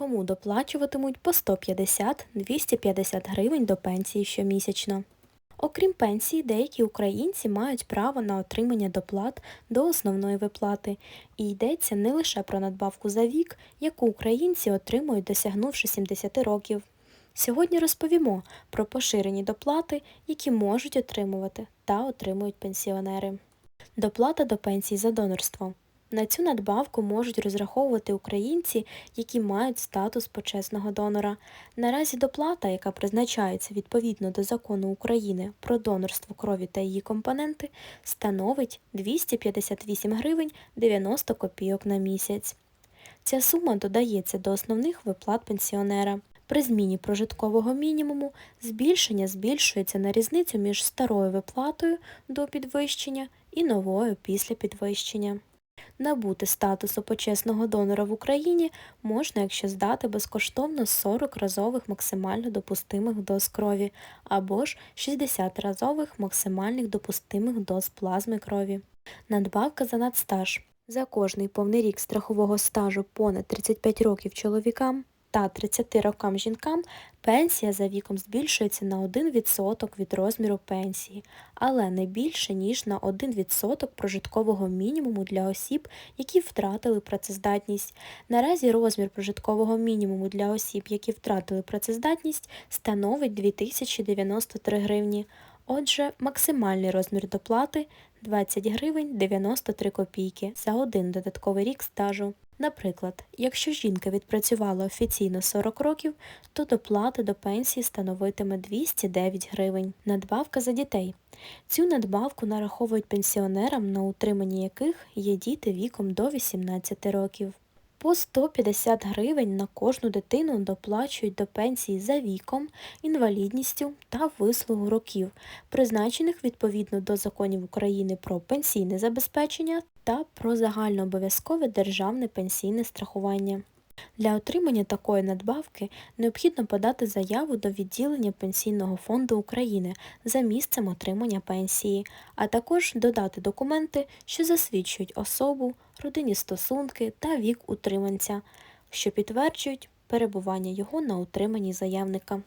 Кому доплачуватимуть по 150-250 гривень до пенсії щомісячно. Окрім пенсії, деякі українці мають право на отримання доплат до основної виплати, і йдеться не лише про надбавку за вік, яку українці отримують, досягнувши 70 років. Сьогодні розповімо про поширені доплати, які можуть отримувати та отримують пенсіонери. Доплата до пенсії за донорство. На цю надбавку можуть розраховувати українці, які мають статус почесного донора. Наразі доплата, яка призначається відповідно до закону України про донорство крові та її компоненти, становить 258 гривень 90 копійок на місяць. Ця сума додається до основних виплат пенсіонера. При зміні прожиткового мінімуму збільшення збільшується на різницю між старою виплатою до підвищення і новою після підвищення. Набути статусу почесного донора в Україні можна, якщо здати безкоштовно 40 разових максимально допустимих доз крові або ж 60 разових максимальних допустимих доз плазми крові. Надбавка за надстаж. За кожний повний рік страхового стажу понад 35 років чоловікам та 30 рокам жінкам пенсія за віком збільшується на 1% від розміру пенсії, але не більше, ніж на 1% прожиткового мінімуму для осіб, які втратили працездатність. Наразі розмір прожиткового мінімуму для осіб, які втратили працездатність, становить 2093 гривні. Отже, максимальний розмір доплати 20 гривень 93 копійки за один додатковий рік стажу. Наприклад, якщо жінка відпрацювала офіційно 40 років, то доплата до пенсії становитиме 209 гривень. Надбавка за дітей. Цю надбавку нараховують пенсіонерам, на утриманні яких є діти віком до 18 років. По 150 гривень на кожну дитину доплачують до пенсії за віком, інвалідністю та вислугу років, призначених відповідно до законів України про пенсійне забезпечення та про загальнообов'язкове державне пенсійне страхування. Для отримання такої надбавки необхідно подати заяву до відділення Пенсійного фонду України за місцем отримання пенсії, а також додати документи, що засвідчують особу, родинні стосунки та вік утриманця, що підтверджують перебування його на утриманні заявника.